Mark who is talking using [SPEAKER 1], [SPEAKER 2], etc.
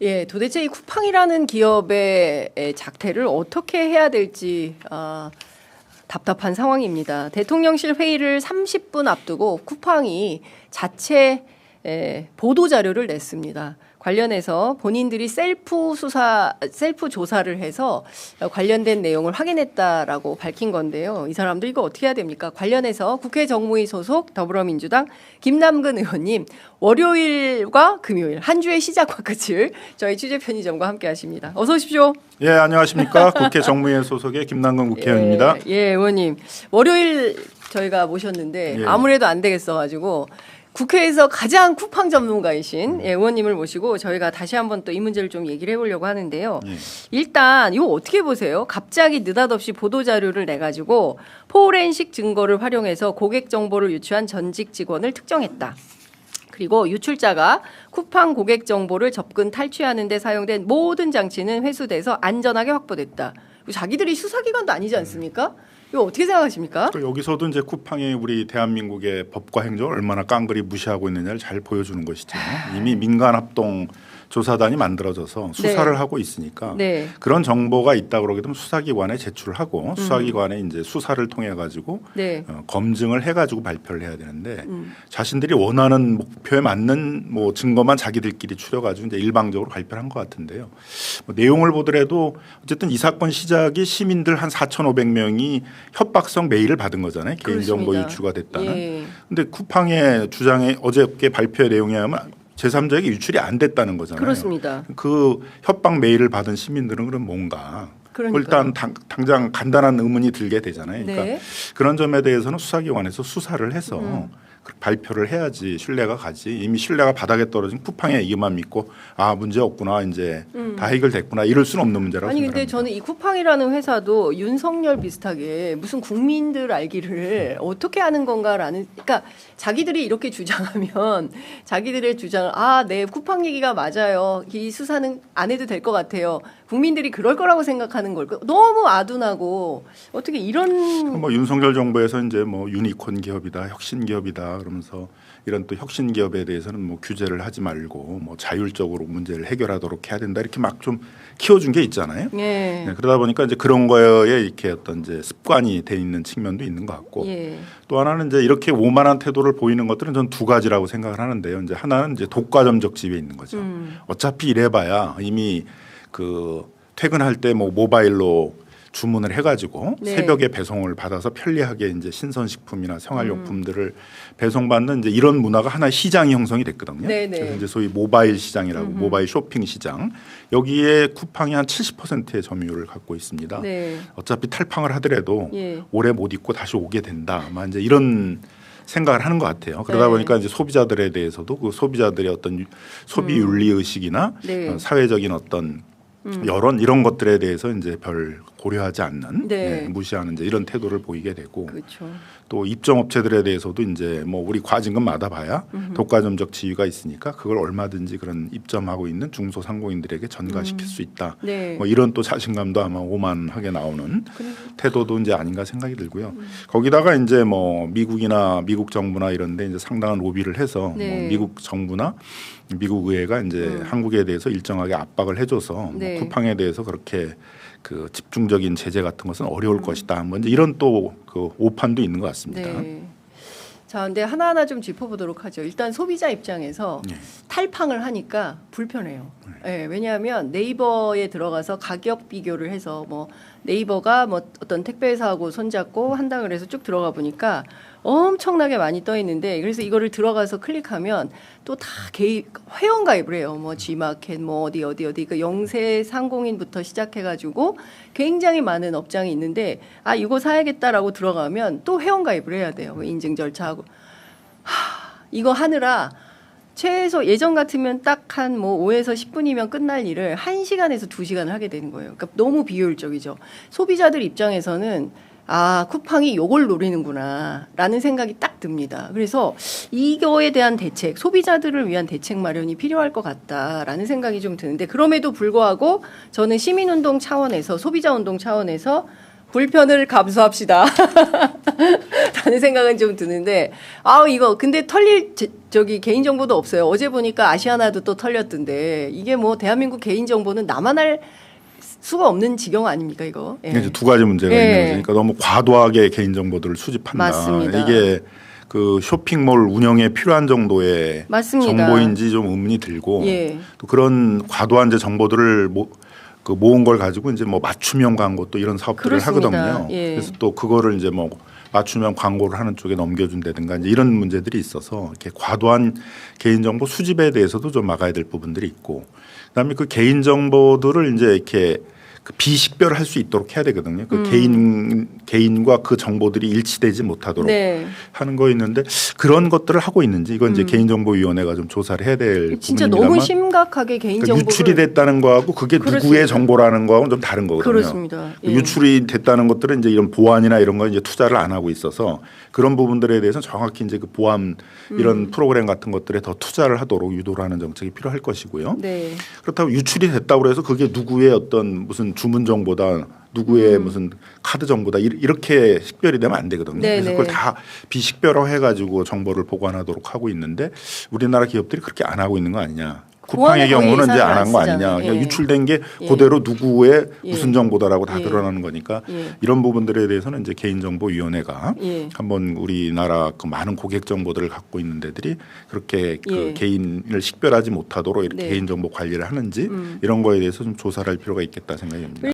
[SPEAKER 1] 예, 도대체 이 쿠팡이라는 기업의 에, 작태를 어떻게 해야 될지 아, 답답한 상황입니다. 대통령실 회의를 30분 앞두고 쿠팡이 자체 에, 보도 자료를 냈습니다. 관련해서 본인들이 셀프 수사, 셀프 조사를 해서 관련된 내용을 확인했다라고 밝힌 건데요. 이 사람들 이거 어떻게 해야 됩니까? 관련해서 국회 정무위 소속 더불어민주당 김남근 의원님 월요일과 금요일 한 주의 시작과 끝을 저희 취재 편의점과 함께 하십니다. 어서 오십시오.
[SPEAKER 2] 예, 안녕하십니까. 국회 정무위 소속의 김남근 국회의원입니다.
[SPEAKER 1] 예, 예, 의원님. 월요일 저희가 모셨는데
[SPEAKER 2] 예.
[SPEAKER 1] 아무래도 안 되겠어 가지고 국회에서 가장 쿠팡 전문가이신 예, 의원님을 모시고 저희가 다시 한번 또 이 문제를 좀 얘기를 해보려고 하는데요.
[SPEAKER 2] 예.
[SPEAKER 1] 일단 이거 어떻게 보세요? 갑자기 느닷없이 보도 자료를 내 가지고 포렌식 증거를 활용해서 고객 정보를 유추한 전직 직원을 특정했다. 그리고 유출자가 쿠팡 고객 정보를 접근 탈취하는 데 사용된 모든 장치는 회수돼서 안전하게 확보됐다. 자기들이 수사기관도 아니지 않습니까? 이거 어떻게 생각하십니까?
[SPEAKER 2] 또 여기서도 이제 쿠팡이 우리 대한민국의 법과 행정을 얼마나 깡그리 무시하고 있느냐를 잘 보여주는 것이죠. 이미 민간 합동 조사단이 만들어져서 수사를 하고 있으니까
[SPEAKER 1] 네.
[SPEAKER 2] 그런 정보가 있다 그러게 되면 수사기관에 제출하고 수사기관에 이제 수사를 통해 가지고
[SPEAKER 1] 네.
[SPEAKER 2] 어, 검증을 해 가지고 발표를 해야 되는데
[SPEAKER 1] 음.
[SPEAKER 2] 자신들이 원하는 목표에 맞는 뭐 증거만 자기들끼리 추려 가지고 이제 일방적으로 발표를 한 것 같은데요. 뭐 내용을 보더라도 어쨌든 이 사건 시작이 시민들 한 4,500명이 협박성 메일을 받은 거잖아요. 개인정보. 유추가 됐다는.
[SPEAKER 1] 예.
[SPEAKER 2] 근데 쿠팡의 주장에 어저께 발표의 내용에 하면 제3자에게 유출이 안 됐다는 거잖아요.
[SPEAKER 1] 그렇습니다.
[SPEAKER 2] 그 협박 메일을 받은 시민들은 그럼 뭔가
[SPEAKER 1] 그러니까요.
[SPEAKER 2] 일단 당, 당장 간단한 의문이 들게 되잖아요. 그러니까
[SPEAKER 1] 네.
[SPEAKER 2] 그런 점에 대해서는 수사기관에서 수사를 해서
[SPEAKER 1] 음.
[SPEAKER 2] 그 발표를 해야지 신뢰가 가지. 이미 신뢰가 바닥에 떨어진 쿠팡의 얘기만 믿고 아 문제 없구나 이제 다 해결됐구나 이럴 수는 없는 문제라고
[SPEAKER 1] 음. 아니 근데
[SPEAKER 2] 생각합니다.
[SPEAKER 1] 저는 이 쿠팡이라는 회사도 윤석열 비슷하게 무슨 국민들 알기를 어떻게 하는 건가라는 그러니까 자기들이 이렇게 주장하면 자기들의 주장을 아네 쿠팡 얘기가 맞아요 이 수사는 안 해도 될 것 같아요 국민들이 그럴 거라고 생각하는 걸 너무 아둔하고 어떻게 이런
[SPEAKER 2] 뭐 윤석열 정부에서 이제 뭐 유니콘 기업이다, 혁신 기업이다 그러면서 이런 또 혁신 기업에 대해서는 뭐 규제를 하지 말고 뭐 자율적으로 문제를 해결하도록 해야 된다 이렇게 막 좀 키워준 게 있잖아요.
[SPEAKER 1] 예.
[SPEAKER 2] 네, 그러다 보니까 이제 그런 거에 이렇게 어떤 이제 습관이 돼 있는 측면도 있는 것 같고
[SPEAKER 1] 예.
[SPEAKER 2] 또 하나는 이제 이렇게 오만한 태도를 보이는 것들은 전 두 가지라고 생각을 하는데요. 이제 하나는 이제 독과점적 지위에 있는 거죠.
[SPEAKER 1] 음.
[SPEAKER 2] 어차피 이래봐야 이미 그 퇴근할 때 뭐 모바일로 주문을 해가지고
[SPEAKER 1] 네.
[SPEAKER 2] 새벽에 배송을 받아서 편리하게 이제 신선식품이나 생활용품들을
[SPEAKER 1] 음.
[SPEAKER 2] 배송받는 이제 이런 문화가 하나의 시장이 형성이 됐거든요.
[SPEAKER 1] 네네.
[SPEAKER 2] 그래서 이제 소위 모바일 시장이라고 모바일 쇼핑 시장 여기에 쿠팡이 한 70%의 점유율을 갖고 있습니다.
[SPEAKER 1] 네.
[SPEAKER 2] 어차피 탈팡을 하더라도
[SPEAKER 1] 예.
[SPEAKER 2] 오래 못 입고 다시 오게 된다. 아마 이제 이런 생각을 하는 것 같아요. 그러다
[SPEAKER 1] 네.
[SPEAKER 2] 보니까 이제 소비자들에 대해서도 그 소비자들의 어떤 유- 소비 윤리 의식이나
[SPEAKER 1] 네.
[SPEAKER 2] 어, 사회적인 어떤 여론 이런 것들에 대해서 이제 별 고려하지 않는
[SPEAKER 1] 네.
[SPEAKER 2] 예, 무시하는 이제 이런 태도를 보이게 되고
[SPEAKER 1] 그렇죠.
[SPEAKER 2] 또 입점 업체들에 대해서도 이제 뭐 우리 과징금 받아봐야 독과점적 지위가 있으니까 그걸 얼마든지 그런 입점하고 있는 중소상공인들에게 전가시킬 수 있다.
[SPEAKER 1] 네.
[SPEAKER 2] 뭐 이런 또 자신감도 아마 오만하게 나오는 태도도 이제 아닌가 생각이 들고요. 거기다가 이제 뭐 미국이나 미국 정부나 이런데 이제 상당한 로비를 해서
[SPEAKER 1] 네. 음.
[SPEAKER 2] 뭐 미국 정부나 미국 의회가 이제 한국에 대해서 일정하게 압박을 해줘서
[SPEAKER 1] 네.
[SPEAKER 2] 뭐 쿠팡에 대해서 그렇게 그 집중 적인 제재 같은 것은 어려울
[SPEAKER 1] 음.
[SPEAKER 2] 것이다. 뭐 이런 또 그 오판도 있는 것 같습니다.
[SPEAKER 1] 네. 자, 근데 하나하나 좀 짚어보도록 하죠. 일단 소비자 입장에서
[SPEAKER 2] 네.
[SPEAKER 1] 탈팡을 하니까 불편해요. 예, 왜냐하면 네이버에 들어가서 가격 비교를 해서 뭐 네이버가 뭐 어떤 택배 회사하고 손잡고 한다 그래서 쭉 들어가 보니까 엄청나게 많이 떠 있는데 그래서 이거를 들어가서 클릭하면 또 다 개입 회원 가입을 해요. 뭐 G마켓 뭐 어디 어디 어디 그 영세 상공인부터 시작해 가지고 굉장히 많은 업장이 있는데 아 이거 사야겠다라고 들어가면 또 회원 가입을 해야 돼요. 그 인증 절차하고 하, 이거 하느라 최소 예전 같으면 딱 한 뭐 5에서 10분이면 끝날 일을 1시간에서 2시간을 하게 되는 거예요. 그러니까 너무 비효율적이죠. 소비자들 입장에서는 아, 쿠팡이 요걸 노리는구나. 라는 생각이 딱 듭니다. 그래서 이거에 대한 대책, 소비자들을 위한 대책 마련이 필요할 것 같다라는 생각이 좀 드는데 그럼에도 불구하고 저는 시민운동 차원에서 소비자운동 차원에서 불편을 감수합시다. 라는 생각은 좀 드는데 아 이거 근데 털릴 제- 저기 개인 정보도 없어요. 어제 보니까 아시아나도 또 털렸던데 이게 뭐 대한민국 개인 정보는 나만 할 수가 없는 지경 아닙니까 이거? 예.
[SPEAKER 2] 이제 두 가지 문제가
[SPEAKER 1] 예.
[SPEAKER 2] 있는 거죠. 그러니까 너무 과도하게 개인 정보들을 수집한다.
[SPEAKER 1] 맞습니다.
[SPEAKER 2] 이게 그 쇼핑몰 운영에 필요한 정도의
[SPEAKER 1] 맞습니다.
[SPEAKER 2] 정보인지 좀 의문이 들고
[SPEAKER 1] 예.
[SPEAKER 2] 또 그런 과도한 이제 정보들을 모, 그 모은 걸 가지고 이제 뭐 맞춤형 광고 또 이런 사업들을
[SPEAKER 1] 그렇습니다.
[SPEAKER 2] 하거든요.
[SPEAKER 1] 예.
[SPEAKER 2] 그래서 또 그거를 이제 뭐 맞춤형 광고를 하는 쪽에 넘겨준다든가 이제 이런 문제들이 있어서 이렇게 과도한 개인 정보 수집에 대해서도 좀 막아야 될 부분들이 있고 그다음에 그 개인 정보들을 이제 이렇게 그 비식별할 수 있도록 해야 되거든요. 그 개인 개인과 그 정보들이 일치되지 못하도록
[SPEAKER 1] 음. 네.
[SPEAKER 2] 하는 거 있는데 그런 것들을 하고 있는지 이건 이제 개인정보위원회가 좀 조사를 해야 될
[SPEAKER 1] 음. 진짜
[SPEAKER 2] 부분입니다만
[SPEAKER 1] 너무 심각하게 개인
[SPEAKER 2] 그러니까 유출이 됐다는 거하고 그게. 누구의 정보라는 거하고는 좀 다른 거거든요.
[SPEAKER 1] 그렇습니다. 예.
[SPEAKER 2] 유출이 됐다는 것들은 이제 이런 보안이나 이런 거 이제 투자를 안 하고 있어서 그런 부분들에 대해서 정확히 이제 그 보안 이런
[SPEAKER 1] 음.
[SPEAKER 2] 프로그램 같은 것들에 더 투자를 하도록 유도를 하는 정책이 필요할 것이고요.
[SPEAKER 1] 네.
[SPEAKER 2] 그렇다고 유출이 됐다고 해서 그게 누구의 어떤 무슨 주문 정보다 누구의
[SPEAKER 1] 음.
[SPEAKER 2] 무슨 카드 정보다 이- 이렇게 식별이 되면 안 되거든요.
[SPEAKER 1] 네네.
[SPEAKER 2] 그래서 그걸 다 비식별화 해 가지고 정보를 보관하도록 하고 있는데 우리나라 기업들이 그렇게 안 하고 있는 거 아니냐. 쿠팡의 경우는 이제 안안한 거. 아니냐. 그러니까
[SPEAKER 1] 예.
[SPEAKER 2] 유출된 게
[SPEAKER 1] 예.
[SPEAKER 2] 그대로 누구의
[SPEAKER 1] 예.
[SPEAKER 2] 무슨 정보다라고 다
[SPEAKER 1] 예.
[SPEAKER 2] 드러나는 거니까
[SPEAKER 1] 예.
[SPEAKER 2] 이런 부분들에 대해서는 이제 개인정보위원회가
[SPEAKER 1] 예.
[SPEAKER 2] 한번 우리나라 그 많은 고객 정보들을 갖고 있는 데들이 그렇게 그
[SPEAKER 1] 예.
[SPEAKER 2] 개인을 식별하지 못하도록 이렇게
[SPEAKER 1] 네.
[SPEAKER 2] 개인정보 관리를 하는지
[SPEAKER 1] 음.
[SPEAKER 2] 이런 거에 대해서 좀 조사를 할 필요가 있겠다 생각이 듭니다.